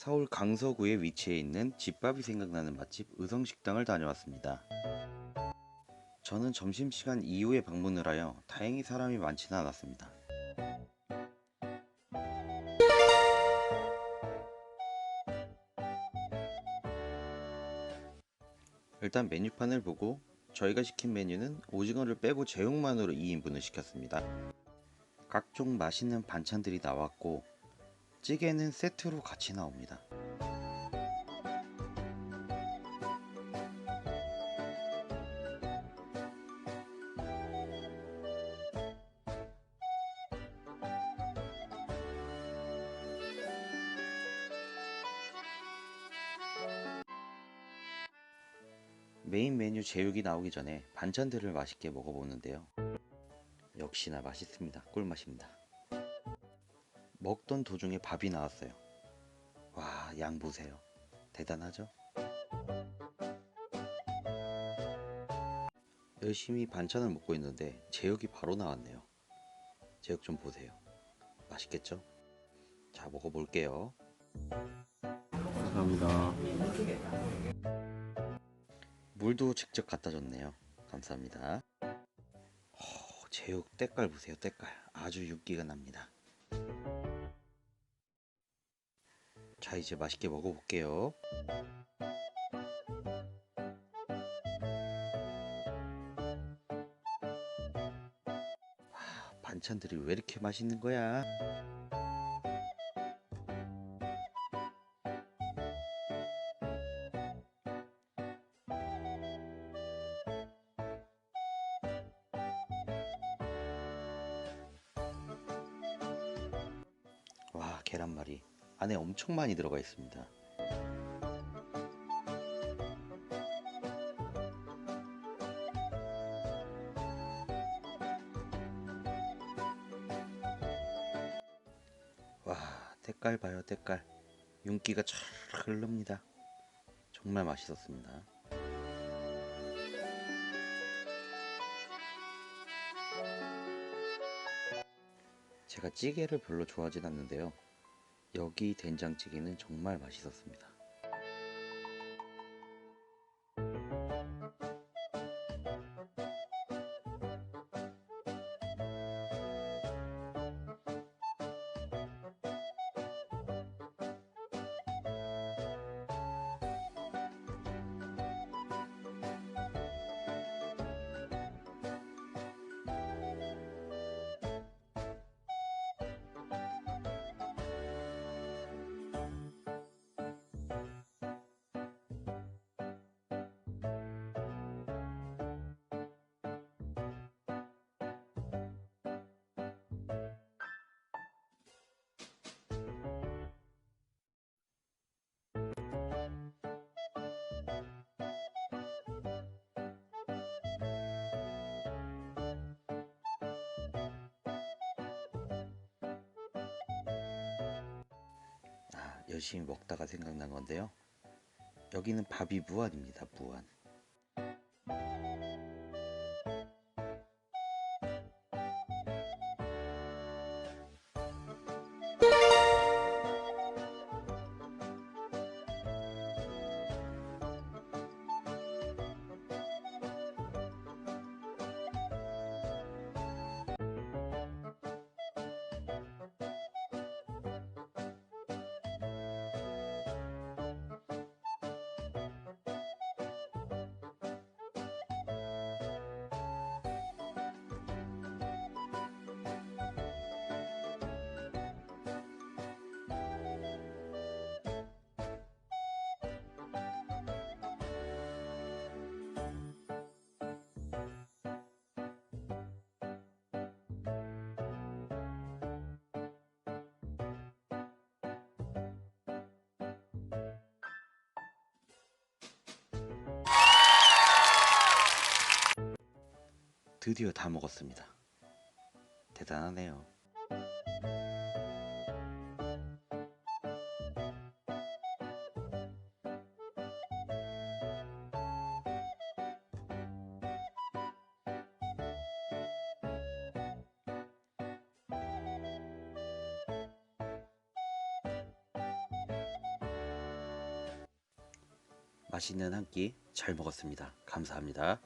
서울 강서구에 위치해 있는 집밥이 생각나는 맛집 의성식당을 다녀왔습니다. 저는 점심시간 이후에 방문을 하여 다행히 사람이 많지는 않았습니다. 일단 메뉴판을 보고 저희가 시킨 메뉴는 오징어를 빼고 제육만으로 2인분을 시켰습니다. 각종 맛있는 반찬들이 나왔고 찌개는 세트로 같이 나옵니다. 메인 메뉴 제육이 나오기 전에 반찬들을 맛있게 먹어보는데요. 역시나 맛있습니다. 꿀맛입니다. 먹던 도중에 밥이 나왔어요. 와, 양 보세요. 대단하죠? 열심히 반찬을 먹고 있는데 제육이 바로 나왔네요. 제육 좀 보세요. 맛있겠죠? 자, 먹어볼게요. 감사합니다. 물도 직접 갖다 줬네요. 감사합니다. 어, 제육 때깔 보세요. 때깔. 아주 윤기가 납니다. 자 이제 맛있게 먹어볼게요 와, 반찬들이 왜 이렇게 맛있는 거야 계란말이 안에 엄청 많이 들어가 있습니다. 와, 때깔 봐요, 때깔. 윤기가 촤르 흐릅니다. 정말 맛있었습니다. 제가 찌개를 별로 좋아하진 않는데요. 여기 된장찌개는 정말 맛있었습니다. 열심히 먹다가 생각난 건데요. 여기는 밥이 무한입니다. 무한. 드디어 다 먹었습니다. 대단하네요. 맛있는 한 끼 잘 먹었습니다. 감사합니다.